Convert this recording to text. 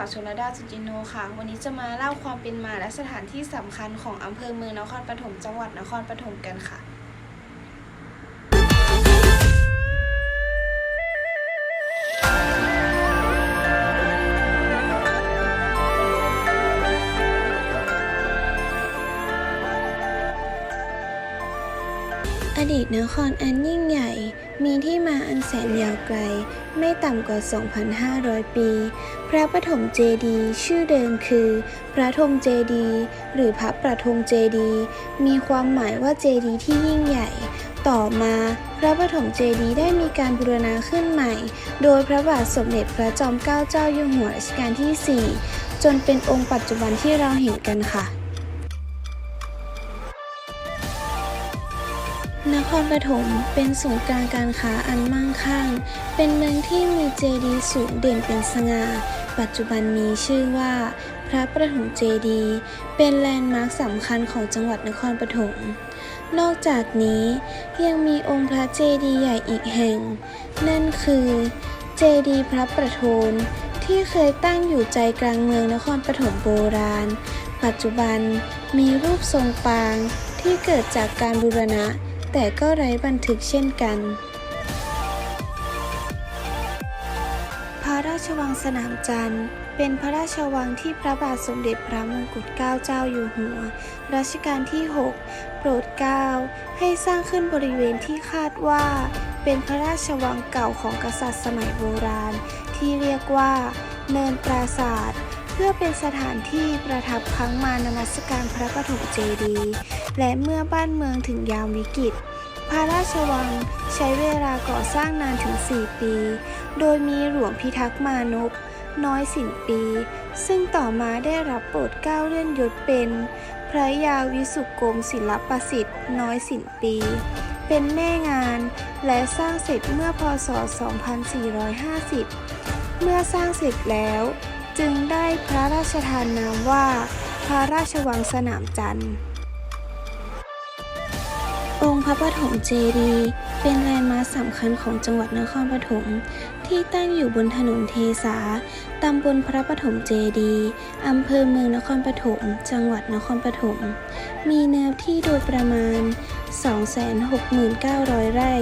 าวชลดาจุจินโนค่ะ วันนี้จะมาเล่าความเป็นมาและสถานที่สำคัญของอำเภอเมืองนครปฐมจังหวัดนครปฐมกันค่ะ อดีตนครอันยิ่งใหญ่ มีที่มาอันแสนยาวไกล ไม่ต่ำกว่า 2,500 ปี พระปฐมเจดีชื่อเดิมคือ พระธมเจดีหรือพระประธมเจดีมีความหมายว่าเจดีที่ยิ่งใหญ่ ต่อมาพระปฐมเจดีได้มีการบูรณาขึ้นใหม่ โดยพระบาทสมเด็จพระจอมเกล้าเจ้าอยู่หัวรัชกาลที่ 4 จนเป็นองค์ปัจจุบันที่เราเห็นกันค่ะ นครปฐมเป็นศูนย์กลางการค้าอันมั่งคั่ง เป็นเมืองที่มีเจดีย์สูงเด่นเป็นสง่า ปัจจุบันมีชื่อว่า พระประถมเจดีย์เป็นแลนด์มาร์คสำคัญของจังหวัดนครปฐม นอกจากนี้ยังมีองค์พระเจดีย์ใหญ่อีกแห่ง นั่นคือเจดีย์พระประโทนที่เคยตั้งอยู่ใจกลางเมืองนครปฐมโบราณ ปัจจุบันมีรูปทรงปางที่เกิดจากการบูรณะ แต่ก็ไร้บันทึกเช่นกัน พระราชวังสนามจันทร์ เป็นพระราชวังที่พระบาทสมเด็จพระมงกุฎเกล้าเจ้าอยู่หัว รัชกาลที่ 6 โปรดเกล้าให้สร้างขึ้นบริเวณที่คาดว่า เป็นพระราชวังเก่าของกษัตริย์สมัยโบราณ ที่เรียกว่า เนินปราศาสตร์ พื่อเป็นสถานที่ประทับครั้งมานมัสการพระปฐมเจดีย์และเมื่อบ้านเมืองถึงยามวิกฤต พระราชวังใช้เวลาก่อสร้างนานถึง 4 ปี โดยมีหลวงพิทักษ์มานพน้อยสินปี ซึ่งต่อมาได้รับโปรดเกล้าเลื่อนยศเป็น พระยาวิสุกรมศิลปสิทธิ์น้อยสินปี เป็นแม่งานและสร้างเสร็จเมื่อพศ 2450 เมื่อสร้างเสร็จแล้ว จึงได้พระราชทานนามว่า พระราชวังสนามจันทร์ องค์พระปฐมเจดีย์เป็นแลนด์มาร์คสำคัญของจังหวัดนครปฐมที่ตั้งอยู่บนถนนเทสา ตำบลพระปฐมเจดีย์อำเภอเมืองนครปฐม จังหวัดนครปฐม มีเนื้อที่โดยประมาณ 269,000 ไร่